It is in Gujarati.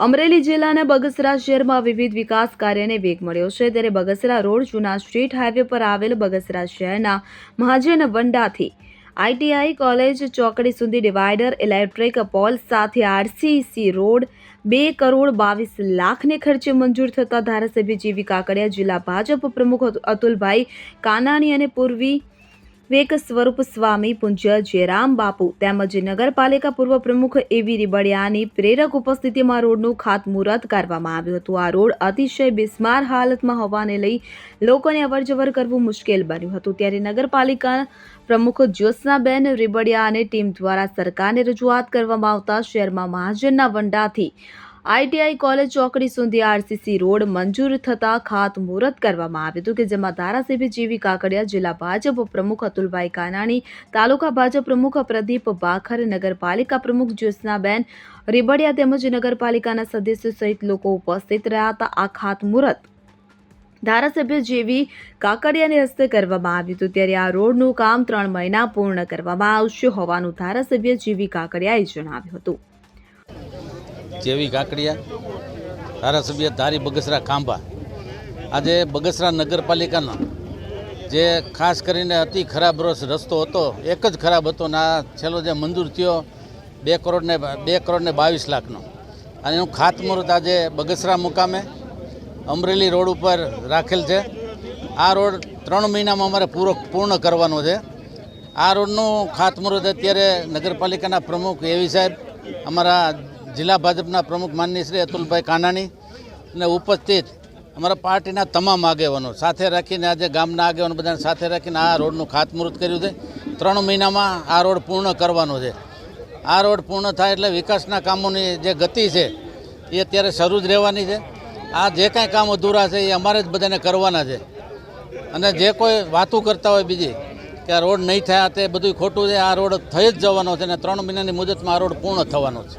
અમરેલી જિલ્લાના બગસરા શહેરમાં વિવિધ વિકાસ કાર્યને વેગ મળ્યો છે. ત્યારે બગસરા રોડ, જૂના સ્ટ્રીટ હાઈવે પર આવેલ બગસરા શહેરના મહાજન વંડાથી આઈટીઆઈ કોલેજ ચોકડી સુધી ડિવાઈડર, ઇલેક્ટ્રિક પોલ સાથે આરસીસી રોડ, બે કરોડ બાવીસ લાખને ખર્ચે મંજૂર થતા ધારાસભ્ય જીવી કાકડિયા જિલ્લા ભાજપ પ્રમુખ અતુલભાઈ કાનાણી અને પૂર્વી વિવેક સ્વરૂપ સ્વામી પૂજ્ય જયરામ બાપુ તેમજ નગરપાલિકા પૂર્વ પ્રમુખ એવી રીબડિયાની પ્રેરક ઉપસ્થિતિમાં રોડનું ખાતમુહૂર્ત કરવામાં આવ્યું હતું. આ રોડ અતિશય બિસ્માર હાલતમાં હોવાને લઈ લોકોને અવરજવર કરવું મુશ્કેલ બન્યું હતું. ત્યારે નગરપાલિકા પ્રમુખ જ્યોત્સનાબેન રીબડિયા અને ટીમ દ્વારા સરકારને રજૂઆત કરવામાં આવતા શહેરમાં મહાજનના વંડાથી આઈટીઆઈ કોલેજ ચોકડી સુધી આરસીસી રોડ મંજૂર થતા ખાતમુહૂર્ત કરવામાં આવ્યું હતું કે જેમાં ધારાસભ્ય જીવી કાકડિયા, જિલ્લા ભાજપ પ્રમુખ અતુલભાઈ કાનાણી, તાલુકા ભાજપ પ્રમુખ પ્રદીપ બાખર નગરપાલિકા પ્રમુખ જ્યોત્સનાબેન રીબડિયા તેમજ નગરપાલિકાના સદસ્યો સહિત લોકો ઉપસ્થિત રહ્યા હતા. આ ખાતમુહૂર્ત ધારાસભ્ય જેવી કાકડિયાને હસ્તે કરવામાં આવ્યું હતું. ત્યારે આ રોડનું કામ ત્રણ મહિના પૂર્ણ કરવામાં આવશે હોવાનું ધારાસભ્ય જેવી કાકડિયાએ જણાવ્યું હતું. જેવી કાકડિયા, ધારાસભ્ય ધારી બગસરા ખાંભા. આજે બગસરા નગરપાલિકાનો જે ખાસ કરીને અતિ ખરાબ રસ રસ્તો હતો, એક જ ખરાબ હતો ને આ છેલ્લો જે મંજૂર થયો, બે કરોડને બે કરોડને બાવીસ લાખનો. અને એનું ખાતમુહૂર્ત આજે બગસરા મુકામે અમરેલી રોડ ઉપર રાખેલ છે. આ રોડ ત્રણ મહિનામાં અમારે પૂરો, પૂર્ણ કરવાનો છે. આ રોડનું ખાતમુહૂર્ત અત્યારે નગરપાલિકાના પ્રમુખ એવી સાહેબ, અમારા જિલ્લા ભાજપના પ્રમુખ માનની શ્રી અતુલભાઈ કાનાણી અને ઉપસ્થિત અમારા પાર્ટીના તમામ આગેવાનો સાથે રાખીને આજે ગામના આગેવાનો બધાને સાથે રાખીને આ રોડનું ખાતમુહૂર્ત કર્યું છે. ત્રણ મહિનામાં આ રોડ પૂર્ણ કરવાનો છે. આ રોડ પૂર્ણ થાય એટલે વિકાસના કામોની જે ગતિ છે, એ અત્યારે શરૂ જ રહેવાની છે. આ જે કાંઈ કામ અધૂરા છે, એ અમારે જ બધાને કરવાના છે. અને જે કોઈ વાતું કરતા હોય બીજી કે આ રોડ નહીં થયા તે બધું ખોટું છે, આ રોડ થઈ જ જવાનો છે અને ત્રણ મહિનાની મુદતમાં આ રોડ પૂર્ણ થવાનો છે.